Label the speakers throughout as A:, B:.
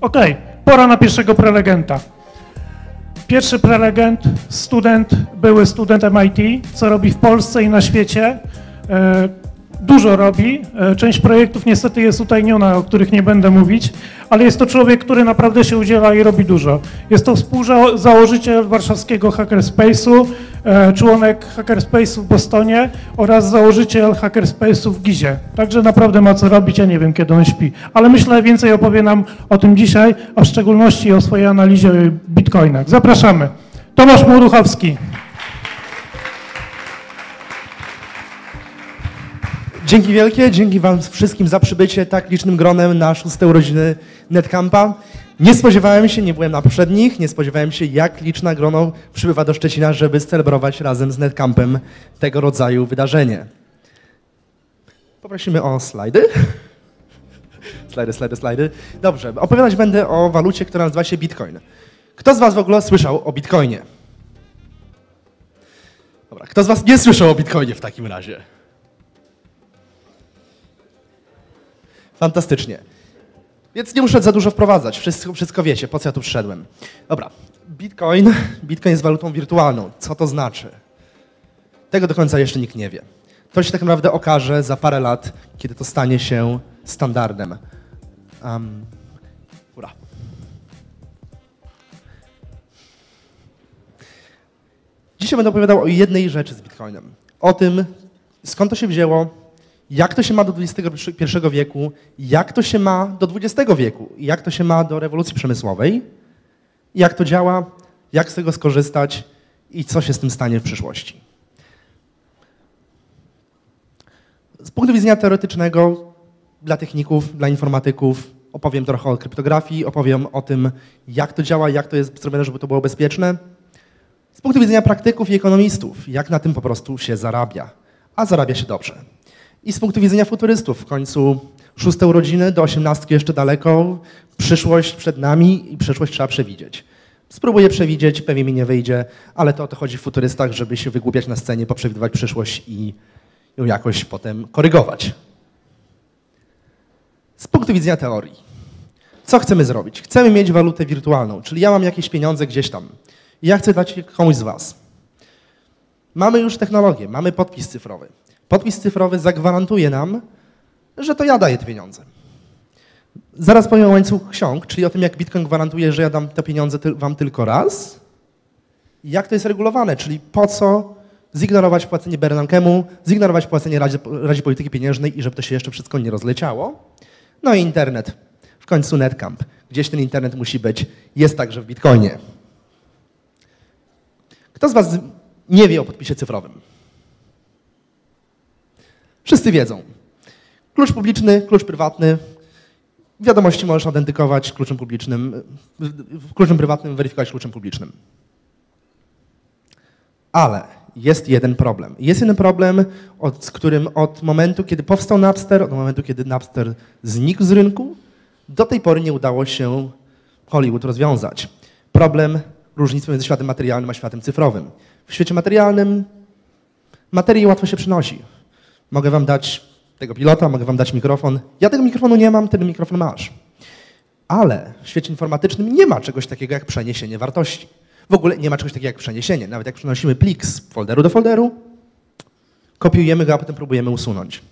A: Okej, pora na pierwszego prelegenta. Pierwszy prelegent, student, były student MIT, co robi w Polsce i na świecie. Dużo robi. E, Część projektów niestety jest utajniona, o których nie będę mówić, ale jest to człowiek, który naprawdę się udziela i robi dużo. Jest to współzałożyciel warszawskiego Hackerspace'u, e, członek Hackerspace'u w Bostonie oraz założyciel Hackerspace'u w Gizie. Także naprawdę ma co robić, ja nie wiem kiedy on śpi. Ale myślę więcej opowie nam o tym dzisiaj, a w szczególności o swojej analizie o bitcoinach. Zapraszamy. Tomasz Muruchowski.
B: Dzięki wielkie, dzięki Wam wszystkim za przybycie tak licznym gronem na szóste urodziny Netcampa. Nie spodziewałem się, nie byłem na poprzednich, nie spodziewałem się, jak liczna grono przybywa do Szczecina, żeby celebrować razem z Netcampem tego rodzaju wydarzenie. Poprosimy o slajdy. Slajdy, slajdy, slajdy. Dobrze, opowiadać będę o walucie, która nazywa się Bitcoin. Kto z Was w ogóle słyszał o Bitcoinie? Dobra, kto z Was nie słyszał o Bitcoinie w takim razie? Fantastycznie. Więc nie muszę za dużo wprowadzać, wszystko, wszystko wiecie, po co ja tu przyszedłem. Dobra, Bitcoin, Bitcoin jest walutą wirtualną. Co to znaczy? Tego do końca jeszcze nikt nie wie. To się tak naprawdę okaże za parę lat, kiedy to stanie się standardem. Um, ura. Dzisiaj będę opowiadał o jednej rzeczy z Bitcoinem. O tym, skąd to się wzięło, jak to się ma do XXI wieku, jak to się ma do XX wieku, jak to się ma do rewolucji przemysłowej, jak to działa, jak z tego skorzystać i co się z tym stanie w przyszłości. Z punktu widzenia teoretycznego, dla techników, dla informatyków, opowiem trochę o kryptografii, opowiem o tym, jak to działa, jak to jest zrobione, żeby to było bezpieczne. Z punktu widzenia praktyków i ekonomistów, jak na tym po prostu się zarabia, a zarabia się dobrze. I z punktu widzenia futurystów, w końcu szóste urodziny, do osiemnastki jeszcze daleko, przyszłość przed nami i przyszłość trzeba przewidzieć. Spróbuję przewidzieć, pewnie mi nie wyjdzie, ale to o to chodzi w futurystach, żeby się wygłupiać na scenie, poprzewidywać przyszłość i ją jakoś potem korygować. Z punktu widzenia teorii. Co chcemy zrobić? Chcemy mieć walutę wirtualną, czyli ja mam jakieś pieniądze gdzieś tam i ja chcę dać je komuś z Was. Mamy już technologię, mamy podpis cyfrowy. Podpis cyfrowy zagwarantuje nam, że to ja daję te pieniądze. Zaraz powiem o łańcuchu ksiąg, czyli o tym, jak Bitcoin gwarantuje, że ja dam te pieniądze wam tylko raz. Jak to jest regulowane, czyli po co zignorować płacenie Bernankemu, zignorować płacenie Radzie, Radzie Polityki Pieniężnej i żeby to się jeszcze wszystko nie rozleciało. No i internet. W końcu Netcamp. Gdzieś ten internet musi być. Jest także w Bitcoinie. Kto z Was nie wie o podpisie cyfrowym? Wszyscy wiedzą. Klucz publiczny, klucz prywatny. Wiadomości możesz autentykować kluczem publicznym, kluczem prywatnym, weryfikować kluczem publicznym. Ale jest jeden problem. Jest jeden problem, od, z którym od momentu, kiedy powstał Napster, od momentu, kiedy Napster znikł z rynku, do tej pory nie udało się Hollywood rozwiązać. Problem różnicy między światem materialnym a światem cyfrowym. W świecie materialnym materię łatwo się przynosi. Mogę wam dać tego pilota, mogę wam dać mikrofon. Ja tego mikrofonu nie mam, ten mikrofon masz. Ale w świecie informatycznym nie ma czegoś takiego jak przeniesienie wartości. W ogóle nie ma czegoś takiego jak przeniesienie. Nawet jak przenosimy plik z folderu do folderu, kopiujemy go, a potem próbujemy usunąć.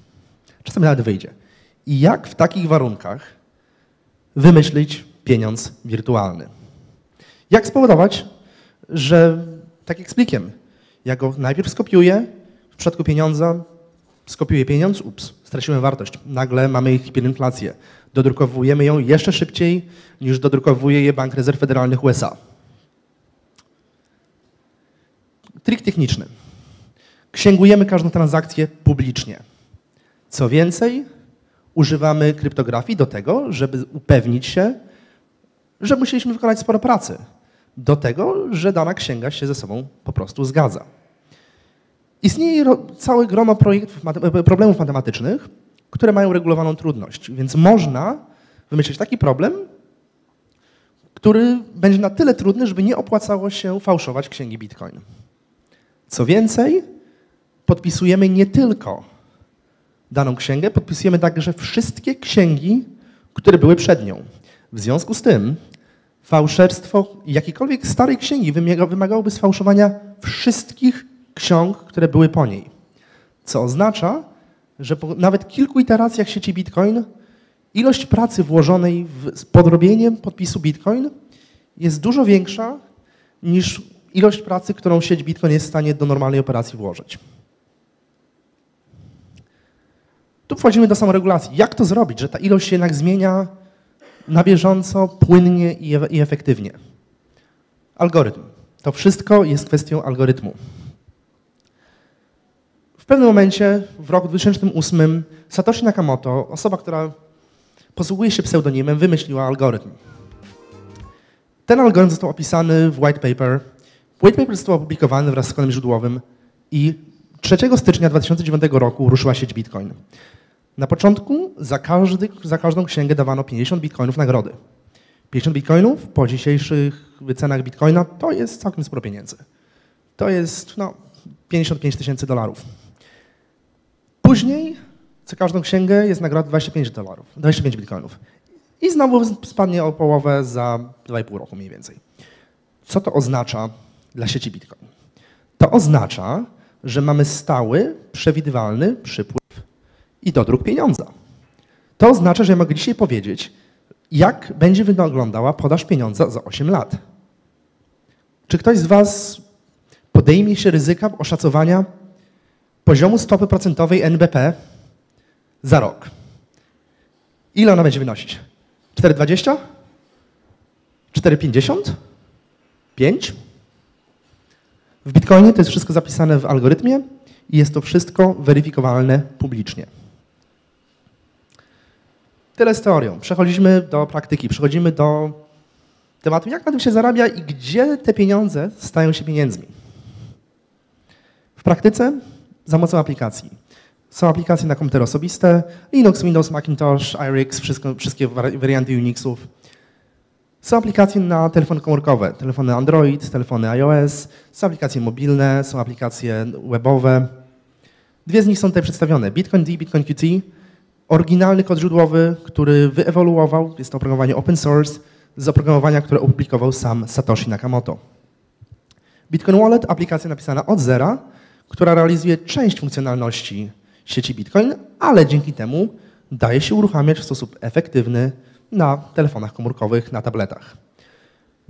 B: Czasem nawet wyjdzie. I jak w takich warunkach wymyślić pieniądz wirtualny? Jak spowodować, że tak jak z plikiem, ja go najpierw skopiuję, w przypadku pieniądza skopiuję pieniądz, ups, straciłem wartość. Nagle mamy hiperinflację. Dodrukowujemy ją jeszcze szybciej niż dodrukowuje je Bank Rezerw Federalnych USA. Trik techniczny. Księgujemy każdą transakcję publicznie. Co więcej, używamy kryptografii do tego, żeby upewnić się, że musieliśmy wykonać sporo pracy. Do tego, że dana księga się ze sobą po prostu zgadza. Istnieje całe grono projektów, problemów matematycznych, które mają regulowaną trudność, więc można wymyślić taki problem, który będzie na tyle trudny, żeby nie opłacało się fałszować księgi Bitcoin. Co więcej, podpisujemy nie tylko daną księgę, podpisujemy także wszystkie księgi, które były przed nią. W związku z tym fałszerstwo jakiejkolwiek starej księgi wymagałoby sfałszowania wszystkich ksiąg, które były po niej. Co oznacza, że po nawet kilku iteracjach sieci Bitcoin ilość pracy włożonej w podrobienie podpisu Bitcoin jest dużo większa niż ilość pracy, którą sieć Bitcoin jest w stanie do normalnej operacji włożyć. Tu wchodzimy do samoregulacji. Jak to zrobić, że ta ilość się jednak zmienia na bieżąco, płynnie i efektywnie? Algorytm. To wszystko jest kwestią algorytmu. W pewnym momencie, w roku 2008, Satoshi Nakamoto, osoba, która posługuje się pseudonimem, wymyśliła algorytm. Ten algorytm został opisany w white paper. White paper został opublikowany wraz z kodem źródłowym i 3 stycznia 2009 roku ruszyła sieć Bitcoin. Na początku za, każdy, za każdą księgę dawano 50 bitcoinów nagrody. 50 bitcoinów po dzisiejszych wycenach bitcoina to jest całkiem sporo pieniędzy. To jest no, 55 tysięcy dolarów. Później za każdą księgę jest nagroda 25 dolarów, 25 bitcoinów. I znowu spadnie o połowę za 2,5 roku mniej więcej. Co to oznacza dla sieci Bitcoin? To oznacza, że mamy stały, przewidywalny przypływ i dodruk pieniądza. To oznacza, że ja mogę dzisiaj powiedzieć, jak będzie wyglądała podaż pieniądza za 8 lat. Czy ktoś z Was podejmie się ryzyka oszacowania poziomu stopy procentowej NBP za rok? Ile ona będzie wynosić? 4,20? 4,50? 5? W Bitcoinie to jest wszystko zapisane w algorytmie i jest to wszystko weryfikowalne publicznie. Tyle z teorią. Przechodzimy do praktyki, przechodzimy do tematu, jak na tym się zarabia i gdzie te pieniądze stają się pieniędzmi. W praktyce za pomocą aplikacji. Są aplikacje na komputery osobiste, Linux, Windows, Macintosh, iRix, wszystko, wszystkie warianty Unixów. Są aplikacje na telefony komórkowe, telefony Android, telefony iOS, są aplikacje mobilne, są aplikacje webowe. Dwie z nich są tutaj przedstawione, Bitcoin D, Bitcoin Qt oryginalny kod źródłowy, który wyewoluował, jest to oprogramowanie open source, z oprogramowania, które opublikował sam Satoshi Nakamoto. Bitcoin Wallet, aplikacja napisana od zera, która realizuje część funkcjonalności sieci Bitcoin, ale dzięki temu daje się uruchamiać w sposób efektywny na telefonach komórkowych, na tabletach.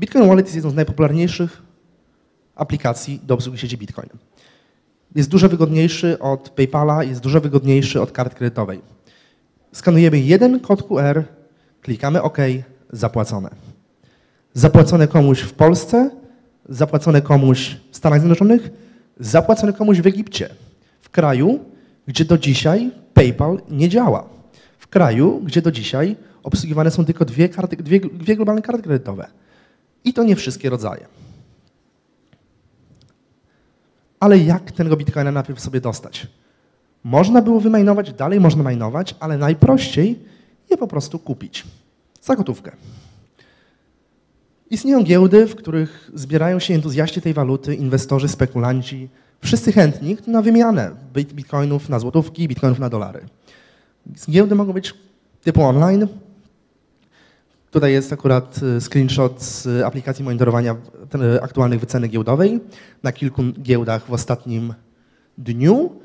B: Bitcoin Wallet jest jedną z najpopularniejszych aplikacji do obsługi sieci Bitcoin. Jest dużo wygodniejszy od PayPala, jest dużo wygodniejszy od kart kredytowej. Skanujemy jeden kod QR, klikamy OK, zapłacone. Zapłacone komuś w Polsce, zapłacone komuś w Stanach Zjednoczonych, zapłacone komuś w Egipcie. W kraju, gdzie do dzisiaj PayPal nie działa. W kraju, gdzie do dzisiaj obsługiwane są tylko dwie, karty, dwie, dwie globalne karty kredytowe. I to nie wszystkie rodzaje. Ale jak tego bitcoina najpierw sobie dostać? Można było wymajnować, dalej można majnować, ale najprościej je po prostu kupić za gotówkę. Istnieją giełdy, w których zbierają się entuzjaści tej waluty, inwestorzy, spekulanci, wszyscy chętni na wymianę bitcoinów na złotówki, bitcoinów na dolary. Giełdy mogą być typu online. Tutaj jest akurat y, screenshot z aplikacji monitorowania aktualnych wyceny giełdowej na kilku giełdach w ostatnim dniu.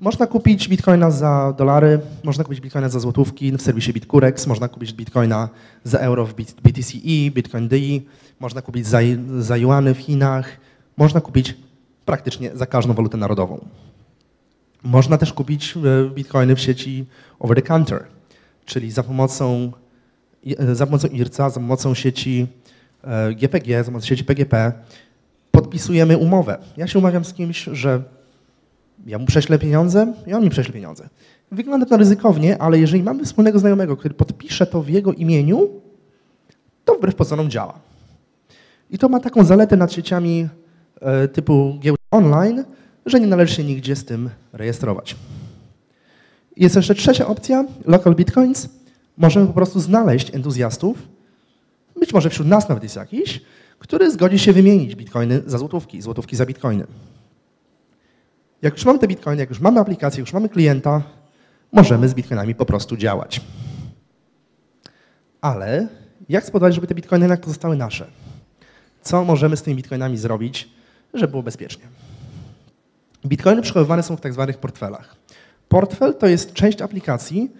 B: Można kupić bitcoina za dolary, można kupić bitcoina za złotówki w serwisie Bitcurex, można kupić bitcoina za euro w BTCE, Bitcoin DI, można kupić za, za w Chinach, można kupić praktycznie za każdą walutę narodową. Można też kupić e, bitcoiny w sieci over the counter, czyli za pomocą, e, za pomocą IRCA, za pomocą sieci GPG, e, za pomocą sieci PGP podpisujemy umowę. Ja się umawiam z kimś, że ja mu prześlę pieniądze i on mi prześle pieniądze. Wygląda to ryzykownie, ale jeżeli mamy wspólnego znajomego, który podpisze to w jego imieniu, to wbrew pozorom działa. I to ma taką zaletę nad sieciami e, typu giełd online, że nie należy się nigdzie z tym rejestrować. Jest jeszcze trzecia opcja, local bitcoins. Możemy po prostu znaleźć entuzjastów, być może wśród nas nawet jest jakiś, który zgodzi się wymienić bitcoiny za złotówki, złotówki za bitcoiny. Jak już mamy te bitcoiny, jak już mamy aplikację, już mamy klienta, możemy z bitcoinami po prostu działać. Ale Jak spowodować, żeby te bitcoiny jednak pozostały nasze? Co możemy z tymi bitcoinami zrobić, żeby było bezpiecznie? Bitcoiny przechowywane są w tak zwanych portfelach. Portfel to jest część aplikacji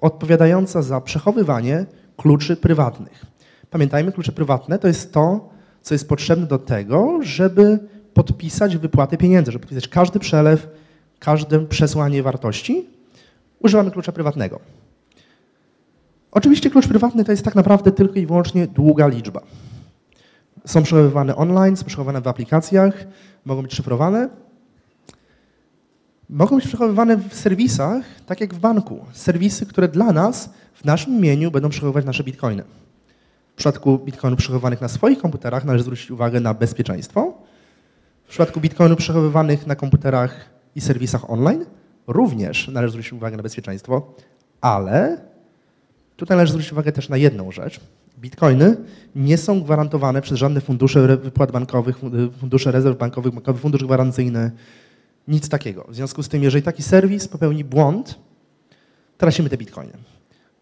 B: odpowiadająca za przechowywanie kluczy prywatnych. Pamiętajmy, klucze prywatne to jest to, co jest potrzebne do tego, żeby podpisać wypłatę pieniędzy, żeby podpisać każdy przelew, każde przesłanie wartości. Używamy klucza prywatnego. Oczywiście klucz prywatny to jest tak naprawdę tylko i wyłącznie długa liczba. Są przechowywane online, są przechowywane w aplikacjach, mogą być szyfrowane. Mogą być przechowywane w serwisach, tak jak w banku. Serwisy, które dla nas, w naszym imieniu będą przechowywać nasze bitcoiny. W przypadku bitcoinów przechowywanych na swoich komputerach należy zwrócić uwagę na bezpieczeństwo. W przypadku bitcoinów przechowywanych na komputerach i serwisach online również należy zwrócić uwagę na bezpieczeństwo, ale tutaj należy zwrócić uwagę też na jedną rzecz. Bitcoiny nie są gwarantowane przez żadne fundusze wypłat bankowych, fundusze rezerw bankowych, bankowy fundusz gwarancyjny, nic takiego. W związku z tym, jeżeli taki serwis popełni błąd, tracimy te bitcoiny.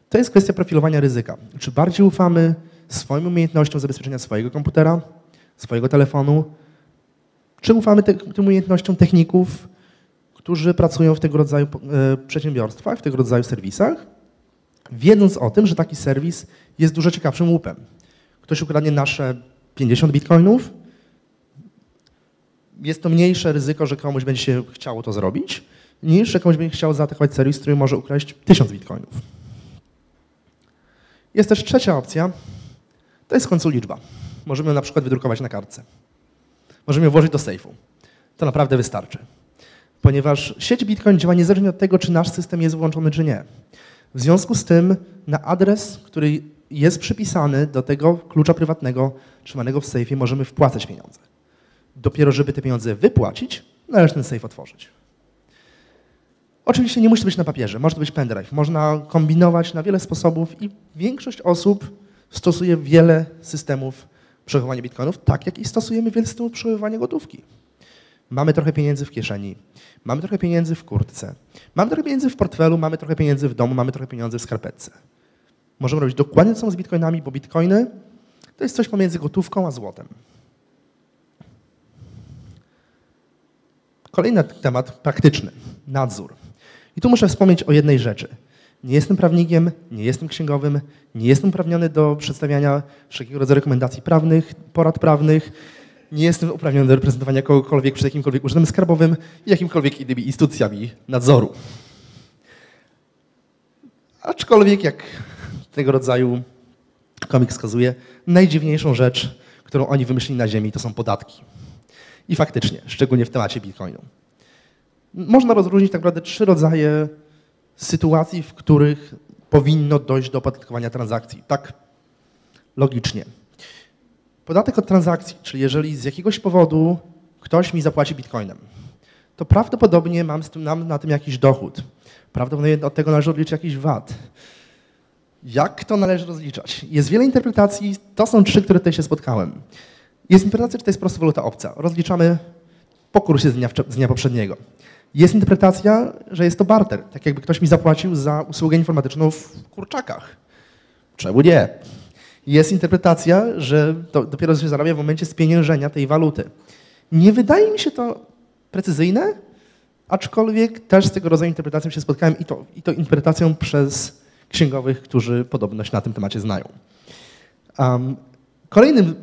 B: To jest kwestia profilowania ryzyka. Czy bardziej ufamy swoim umiejętnościom zabezpieczenia swojego komputera, swojego telefonu, czy ufamy te, tym umiejętnościom techników, którzy pracują w tego rodzaju e, przedsiębiorstwach, w tego rodzaju serwisach, wiedząc o tym, że taki serwis jest dużo ciekawszym łupem. Ktoś ukradnie nasze 50 bitcoinów, jest to mniejsze ryzyko, że komuś będzie się chciało to zrobić, niż że komuś będzie chciał zaatakować serwis, który może ukraść 1000 bitcoinów. Jest też trzecia opcja, to jest w końcu liczba. Możemy na przykład wydrukować na kartce. Możemy włożyć do sejfu. To naprawdę wystarczy. Ponieważ sieć Bitcoin działa niezależnie od tego, czy nasz system jest włączony, czy nie. W związku z tym na adres, który jest przypisany do tego klucza prywatnego trzymanego w sejfie, możemy wpłacać pieniądze. Dopiero, żeby te pieniądze wypłacić, należy ten sejf otworzyć. Oczywiście nie musi to być na papierze, może to być pendrive. Można kombinować na wiele sposobów i większość osób stosuje wiele systemów przechowywania bitcoinów, tak jak i stosujemy wiele systemów przechowywania gotówki. Mamy trochę pieniędzy w kieszeni, mamy trochę pieniędzy w kurtce, mamy trochę pieniędzy w portfelu, mamy trochę pieniędzy w domu, mamy trochę pieniędzy w skarpetce. Możemy robić dokładnie to samo z bitcoinami, bo bitcoiny to jest coś pomiędzy gotówką a złotem. Kolejny temat praktyczny, nadzór. I tu muszę wspomnieć o jednej rzeczy. Nie jestem prawnikiem, nie jestem księgowym, nie jestem uprawniony do przedstawiania wszelkiego rodzaju rekomendacji prawnych, porad prawnych, nie jestem uprawniony do reprezentowania kogokolwiek przed jakimkolwiek urzędem skarbowym i jakimkolwiek innymi instytucjami nadzoru. Aczkolwiek, jak tego rodzaju komik wskazuje, najdziwniejszą rzecz, którą oni wymyślili na Ziemi, to są podatki. I faktycznie, szczególnie w temacie Bitcoinu. Można rozróżnić tak naprawdę trzy rodzaje sytuacji, w których powinno dojść do opodatkowania transakcji. Tak logicznie. Podatek od transakcji, czyli jeżeli z jakiegoś powodu ktoś mi zapłaci bitcoinem, to prawdopodobnie mam, tym, mam na tym jakiś dochód. Prawdopodobnie od tego należy odliczyć jakiś VAT. Jak to należy rozliczać? Jest wiele interpretacji, to są trzy, które tutaj się spotkałem. Jest interpretacja, czy to jest prosta waluta obca. Rozliczamy po kursie z dnia, z dnia poprzedniego. Jest interpretacja, że jest to barter, tak jakby ktoś mi zapłacił za usługę informatyczną w kurczakach. Czemu nie? Jest interpretacja, że to dopiero się zarabia w momencie spieniężenia tej waluty. Nie wydaje mi się to precyzyjne, aczkolwiek też z tego rodzaju interpretacją się spotkałem i to, i to interpretacją przez księgowych, którzy podobność na tym temacie znają. Um, kolejnym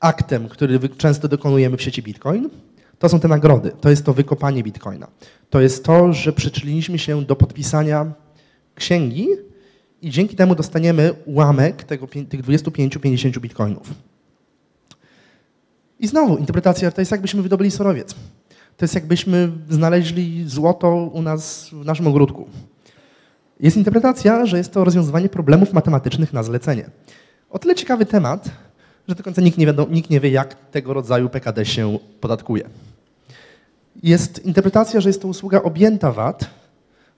B: aktem, który często dokonujemy w sieci Bitcoin, to są te nagrody, to jest to wykopanie bitcoina. To jest to, że przyczyniliśmy się do podpisania księgi i dzięki temu dostaniemy ułamek tego, tych 25-50 bitcoinów. I znowu, interpretacja to jest jakbyśmy wydobyli surowiec. To jest jakbyśmy znaleźli złoto u nas w naszym ogródku. Jest interpretacja, że jest to rozwiązywanie problemów matematycznych na zlecenie. O tyle ciekawy temat, że do końca nikt nie, wiadomo, nikt nie wie, jak tego rodzaju PKD się podatkuje. Jest interpretacja, że jest to usługa objęta VAT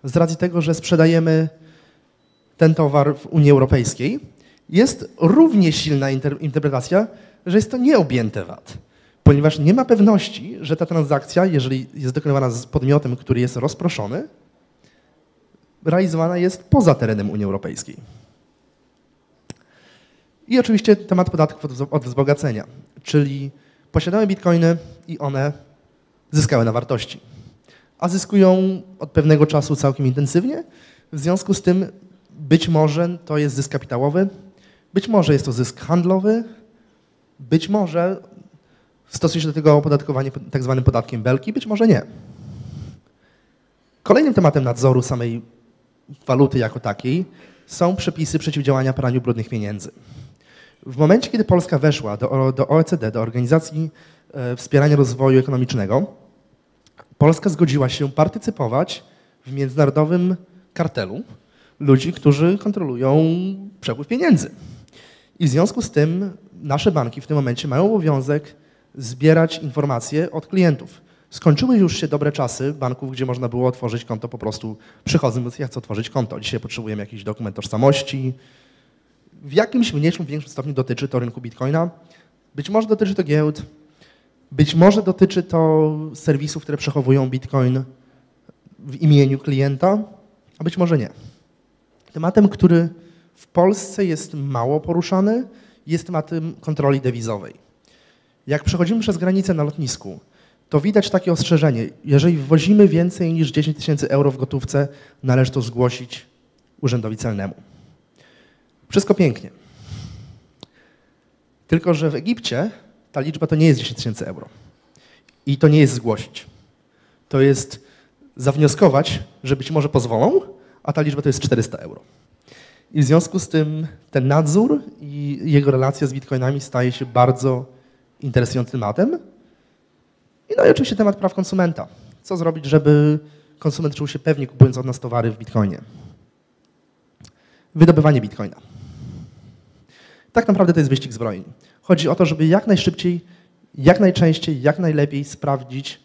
B: z racji tego, że sprzedajemy ten towar w Unii Europejskiej. Jest równie silna inter interpretacja, że jest to nieobjęte VAT, ponieważ nie ma pewności, że ta transakcja, jeżeli jest dokonywana z podmiotem, który jest rozproszony, realizowana jest poza terenem Unii Europejskiej. I oczywiście temat podatków od wzbogacenia, czyli posiadamy bitcoiny i one zyskały na wartości. A zyskują od pewnego czasu całkiem intensywnie. W związku z tym być może to jest zysk kapitałowy, być może jest to zysk handlowy, być może stosuje się do tego opodatkowanie tak zwanym podatkiem belki, być może nie. Kolejnym tematem nadzoru samej waluty jako takiej są przepisy przeciwdziałania praniu brudnych pieniędzy. W momencie, kiedy Polska weszła do, do OECD, do Organizacji e, Wspierania Rozwoju Ekonomicznego, Polska zgodziła się partycypować w międzynarodowym kartelu ludzi, którzy kontrolują przepływ pieniędzy. I w związku z tym nasze banki w tym momencie mają obowiązek zbierać informacje od klientów. Skończyły już się dobre czasy banków, gdzie można było otworzyć konto po prostu przychodząc, ja chcę otworzyć konto. Dzisiaj potrzebujemy jakiś dokument tożsamości. W jakimś mniejszym, większym stopniu dotyczy to rynku bitcoina. Być może dotyczy to giełd, być może dotyczy to serwisów, które przechowują bitcoin w imieniu klienta, a być może nie. Tematem, który w Polsce jest mało poruszany, jest tematem kontroli dewizowej. Jak przechodzimy przez granicę na lotnisku, to widać takie ostrzeżenie. Jeżeli wwozimy więcej niż 10 tysięcy euro w gotówce, należy to zgłosić urzędowi celnemu. Wszystko pięknie. Tylko, że w Egipcie ta liczba to nie jest 10 tysięcy euro. I to nie jest zgłosić. To jest zawnioskować, że być może pozwolą, a ta liczba to jest 400 euro. I w związku z tym ten nadzór i jego relacja z bitcoinami staje się bardzo interesującym tematem. I no i oczywiście temat praw konsumenta. Co zrobić, żeby konsument czuł się pewnie kupując od nas towary w bitcoinie? Wydobywanie bitcoina. Tak naprawdę to jest wyścig zbrojni. Chodzi o to, żeby jak najszybciej, jak najczęściej, jak najlepiej sprawdzić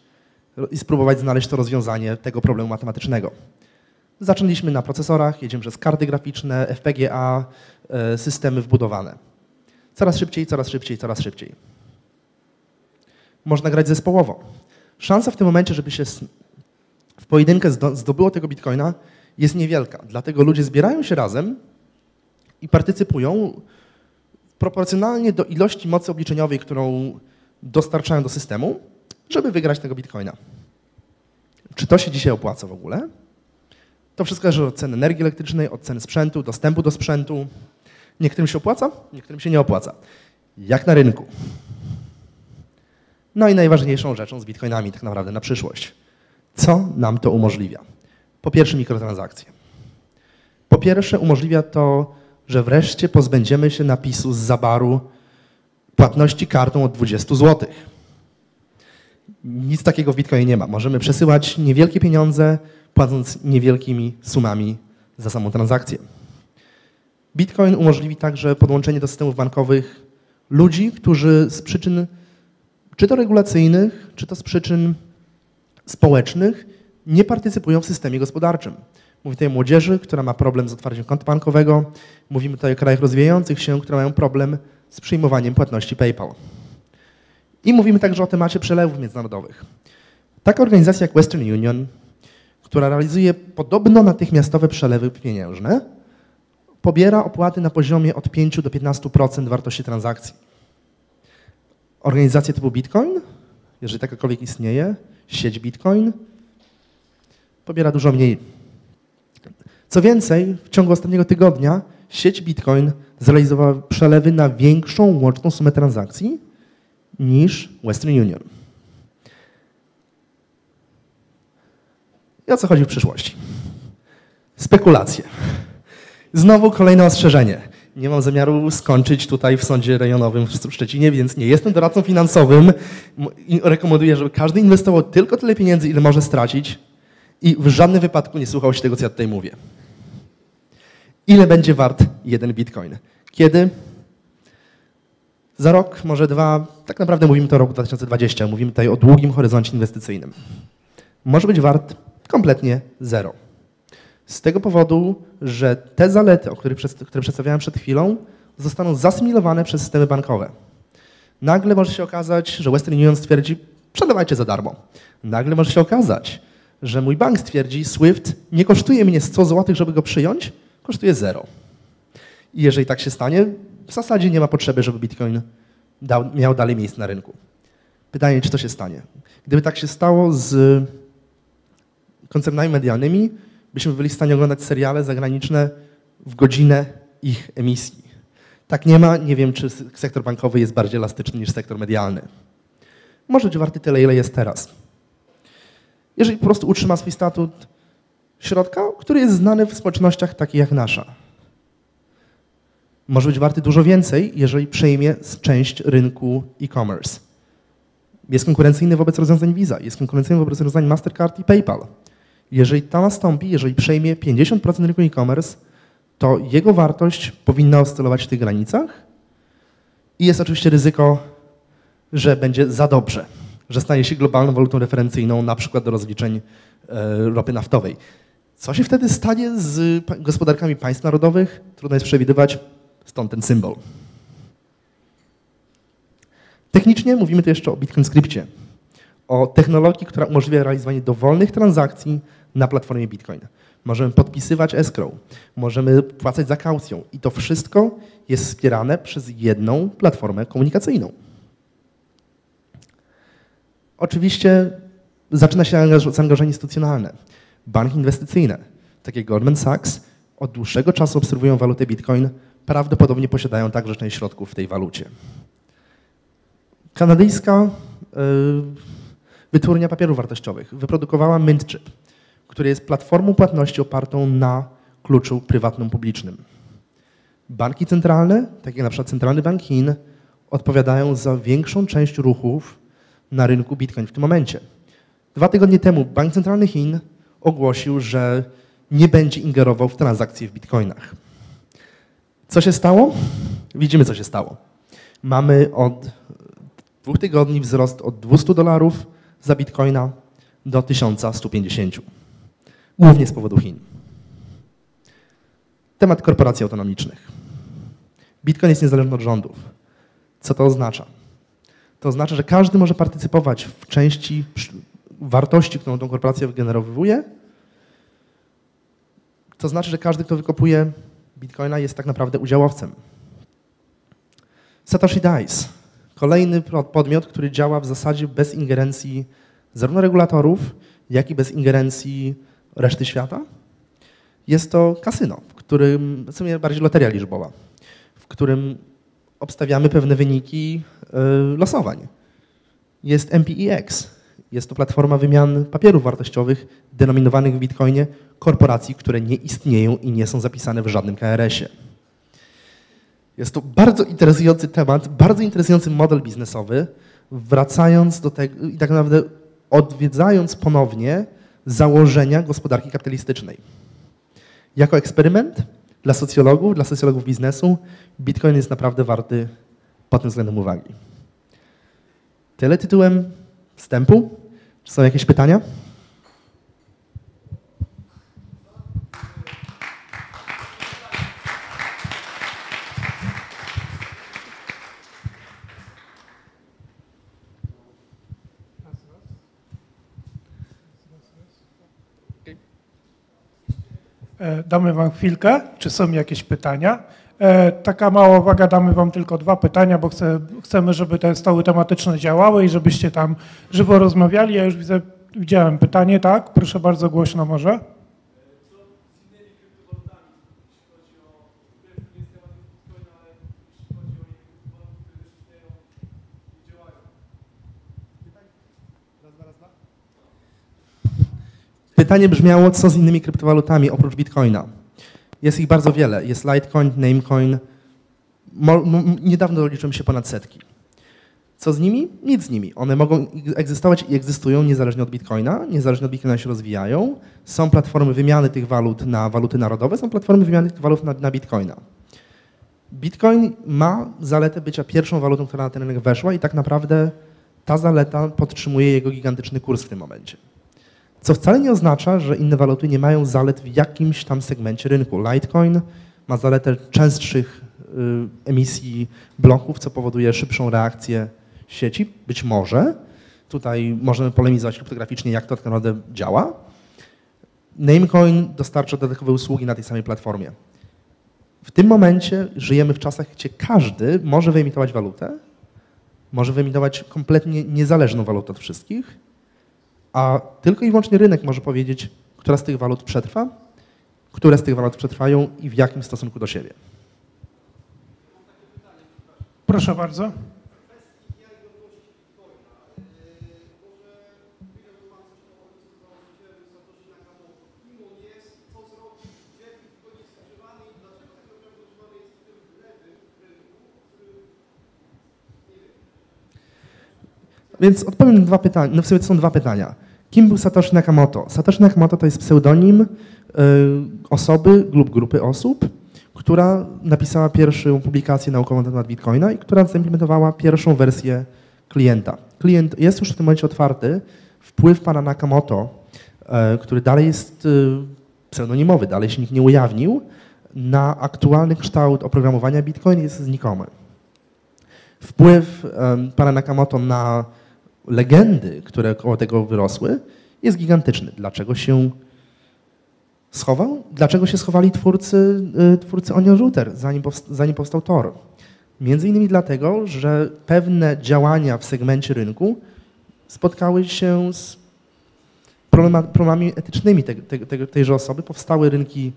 B: i spróbować znaleźć to rozwiązanie tego problemu matematycznego. Zaczęliśmy na procesorach, jedziemy przez karty graficzne, FPGA, e, systemy wbudowane. Coraz szybciej, coraz szybciej, coraz szybciej. Można grać zespołowo. Szansa w tym momencie, żeby się w pojedynkę zdobyło tego bitcoina jest niewielka. Dlatego ludzie zbierają się razem i partycypują proporcjonalnie do ilości mocy obliczeniowej, którą dostarczają do systemu, żeby wygrać tego bitcoina. Czy to się dzisiaj opłaca w ogóle? To wszystko zależy od ceny energii elektrycznej, od ceny sprzętu, dostępu do sprzętu. Niektórym się opłaca, niektórym się nie opłaca. Jak na rynku. No i najważniejszą rzeczą z bitcoinami tak naprawdę na przyszłość. Co nam to umożliwia? Po pierwsze mikrotransakcje. Po pierwsze umożliwia to, że wreszcie pozbędziemy się napisu z zabaru płatności kartą od 20 zł. Nic takiego w Bitcoinie nie ma. Możemy przesyłać niewielkie pieniądze, płacąc niewielkimi sumami za samą transakcję. Bitcoin umożliwi także podłączenie do systemów bankowych ludzi, którzy z przyczyn czy to regulacyjnych, czy to z przyczyn społecznych nie partycypują w systemie gospodarczym. Mówimy tutaj o młodzieży, która ma problem z otwarciem konta bankowego. Mówimy tutaj o krajach rozwijających się, które mają problem z przyjmowaniem płatności PayPal. I mówimy także o temacie przelewów międzynarodowych. Taka organizacja jak Western Union która realizuje podobno natychmiastowe przelewy pieniężne, pobiera opłaty na poziomie od 5 do 15% wartości transakcji. Organizacje typu Bitcoin, jeżeli takakolwiek istnieje, sieć Bitcoin, pobiera dużo mniej. Co więcej, w ciągu ostatniego tygodnia sieć Bitcoin zrealizowała przelewy na większą łączną sumę transakcji niż Western Union. I o co chodzi w przyszłości? Spekulacje. Znowu kolejne ostrzeżenie. Nie mam zamiaru skończyć tutaj w sądzie rejonowym w Szczecinie, więc nie jestem doradcą finansowym i rekomenduję, żeby każdy inwestował tylko tyle pieniędzy, ile może stracić i w żadnym wypadku nie słuchał się tego, co ja tutaj mówię. Ile będzie wart jeden bitcoin? Kiedy? Za rok, może dwa, tak naprawdę mówimy to o roku 2020, mówimy tutaj o długim horyzoncie inwestycyjnym. Może być wart kompletnie zero. Z tego powodu, że te zalety, o których, które przedstawiałem przed chwilą, zostaną zasymilowane przez systemy bankowe. Nagle może się okazać, że Western Union stwierdzi, przelewajcie za darmo. Nagle może się okazać, że mój bank stwierdzi, SWIFT nie kosztuje mnie 100 zł, żeby go przyjąć, kosztuje zero. I jeżeli tak się stanie, w zasadzie nie ma potrzeby, żeby Bitcoin dał, miał dalej miejsce na rynku. Pytanie, czy to się stanie? Gdyby tak się stało z koncernami medialnymi, byśmy byli w stanie oglądać seriale zagraniczne w godzinę ich emisji. Tak nie ma, nie wiem, czy sektor bankowy jest bardziej elastyczny niż sektor medialny. Może być warty tyle, ile jest teraz. Jeżeli po prostu utrzyma swój statut środka, który jest znany w społecznościach takich jak nasza. Może być warty dużo więcej, jeżeli przejmie część rynku e-commerce. Jest konkurencyjny wobec rozwiązań Visa, jest konkurencyjny wobec rozwiązań Mastercard i PayPal. Jeżeli to nastąpi, jeżeli przejmie 50% rynku e-commerce, to jego wartość powinna oscylować w tych granicach i jest oczywiście ryzyko, że będzie za dobrze, że stanie się globalną walutą referencyjną, na przykład do rozliczeń e, ropy naftowej. Co się wtedy stanie z gospodarkami państw narodowych? Trudno jest przewidywać, stąd ten symbol. Technicznie mówimy tu jeszcze o Bitcoin Scriptie, o technologii, która umożliwia realizowanie dowolnych transakcji na platformie Bitcoin. Możemy podpisywać escrow, możemy płacać za kaucją i to wszystko jest wspierane przez jedną platformę komunikacyjną. Oczywiście zaczyna się zaangażowanie instytucjonalne. Banki inwestycyjne, takie Goldman Sachs, od dłuższego czasu obserwują walutę Bitcoin, prawdopodobnie posiadają także część środków w tej walucie. Kanadyjska y, wytwórnia papierów wartościowych wyprodukowała MintChip, który jest platformą płatności opartą na kluczu prywatnym publicznym. Banki centralne, takie jak przykład Centralny Bank Chin, odpowiadają za większą część ruchów na rynku Bitcoin w tym momencie. Dwa tygodnie temu Bank Centralny Chin ogłosił, że nie będzie ingerował w transakcje w bitcoinach. Co się stało? Widzimy, co się stało. Mamy od dwóch tygodni wzrost od 200 dolarów za bitcoina do 1150. Głównie z powodu Chin. Temat korporacji autonomicznych. Bitcoin jest niezależny od rządów. Co to oznacza? To oznacza, że każdy może partycypować w części wartości, którą tą korporacja wygenerowuje. To znaczy, że każdy, kto wykopuje bitcoina, jest tak naprawdę udziałowcem. Satoshi Dice, kolejny podmiot, który działa w zasadzie bez ingerencji zarówno regulatorów, jak i bez ingerencji reszty świata. Jest to kasyno, w którym, w sumie bardziej loteria liczbowa, w którym obstawiamy pewne wyniki y, losowań. Jest MPEX, jest to platforma wymian papierów wartościowych denominowanych w Bitcoinie korporacji, które nie istnieją i nie są zapisane w żadnym KRS-ie. Jest to bardzo interesujący temat, bardzo interesujący model biznesowy, wracając do tego i tak naprawdę odwiedzając ponownie założenia gospodarki kapitalistycznej. Jako eksperyment dla socjologów, dla socjologów biznesu, Bitcoin jest naprawdę warty pod tym względem uwagi. Tyle tytułem wstępu. Czy są jakieś pytania?
A: E, damy Wam chwilkę. Czy są jakieś pytania? E, taka mała uwaga, damy Wam tylko dwa pytania, bo chcę, chcemy, żeby te stoły tematyczne działały i żebyście tam żywo rozmawiali. Ja już widzę, widziałem pytanie, tak? Proszę bardzo głośno może.
B: Pytanie brzmiało, co z innymi kryptowalutami oprócz Bitcoina? Jest ich bardzo wiele. Jest Litecoin, Namecoin. Niedawno doliczyłem się ponad setki. Co z nimi? Nic z nimi. One mogą egzystować i egzystują niezależnie od Bitcoina. Niezależnie od Bitcoina się rozwijają. Są platformy wymiany tych walut na waluty narodowe, są platformy wymiany tych walut na, na Bitcoina. Bitcoin ma zaletę bycia pierwszą walutą, która na ten rynek weszła i tak naprawdę ta zaleta podtrzymuje jego gigantyczny kurs w tym momencie. Co wcale nie oznacza, że inne waluty nie mają zalet w jakimś tam segmencie rynku. Litecoin ma zaletę częstszych y, emisji bloków, co powoduje szybszą reakcję sieci. Być może. Tutaj możemy polemizować kryptograficznie, jak to tak naprawdę działa. Namecoin dostarcza dodatkowe usługi na tej samej platformie. W tym momencie żyjemy w czasach, gdzie każdy może wyemitować walutę, może wyemitować kompletnie niezależną walutę od wszystkich, a tylko i wyłącznie rynek może powiedzieć, która z tych walut przetrwa, które z tych walut przetrwają i w jakim stosunku do siebie.
A: Proszę bardzo.
B: Więc odpowiem na dwa pytania. No w sumie to są dwa pytania. Kim był Satoshi Nakamoto? Satoshi Nakamoto to jest pseudonim y, osoby lub grupy osób, która napisała pierwszą publikację naukową na temat Bitcoina i która zaimplementowała pierwszą wersję klienta. Klient jest już w tym momencie otwarty. Wpływ pana Nakamoto, y, który dalej jest y, pseudonimowy, dalej się nikt nie ujawnił, na aktualny kształt oprogramowania Bitcoin jest znikomy. Wpływ pana Nakamoto na legendy, które koło tego wyrosły, jest gigantyczny. Dlaczego się schował? Dlaczego się schowali twórcy, y, twórcy Onion Router, zanim, powstał, zanim powstał Tor? Między innymi dlatego, że pewne działania w segmencie rynku spotkały się z problemami etycznymi te, te, te, tejże osoby. Powstały rynki,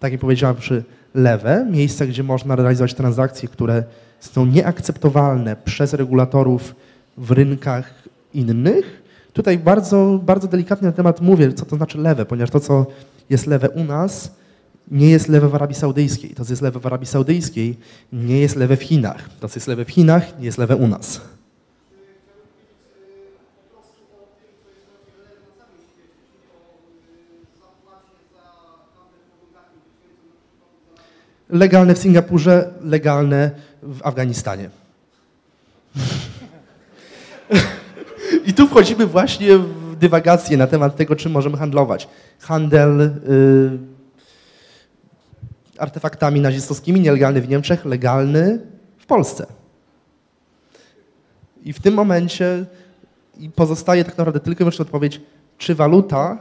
B: tak jak powiedziałem, przy lewe, miejsca, gdzie można realizować transakcje, które są nieakceptowalne przez regulatorów w rynkach innych. Tutaj bardzo, bardzo delikatnie na temat mówię, co to znaczy lewe, ponieważ to, co jest lewe u nas, nie jest lewe w Arabii Saudyjskiej. To, co jest lewe w Arabii Saudyjskiej, nie jest lewe w Chinach. To, co jest lewe w Chinach, nie jest lewe u nas. Legalne w Singapurze, legalne w Afganistanie. I tu wchodzimy właśnie w dywagację na temat tego, czym możemy handlować. Handel y, artefaktami nazistowskimi, nielegalny w Niemczech, legalny w Polsce. I w tym momencie pozostaje tak naprawdę tylko wyłącznie odpowiedź, czy waluta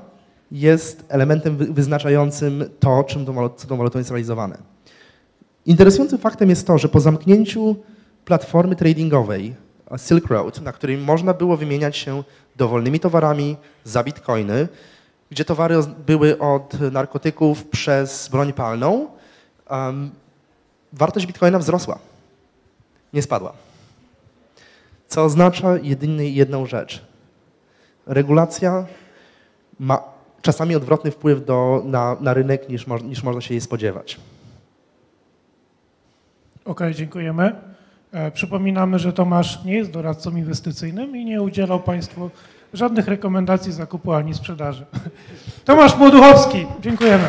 B: jest elementem wyznaczającym to, czym tą, co tą walutą jest realizowane. Interesującym faktem jest to, że po zamknięciu platformy tradingowej Silk Road, na której można było wymieniać się dowolnymi towarami za bitcoiny, gdzie towary były od narkotyków przez broń palną, um, wartość bitcoina wzrosła, nie spadła. Co oznacza jedynie jedną rzecz. Regulacja ma czasami odwrotny wpływ do, na, na rynek niż, niż można się jej spodziewać.
A: Okej, okay, dziękujemy. E, przypominamy, że Tomasz nie jest doradcą inwestycyjnym i nie udzielał Państwu żadnych rekomendacji zakupu ani sprzedaży. Tomasz Młoduchowski, dziękujemy.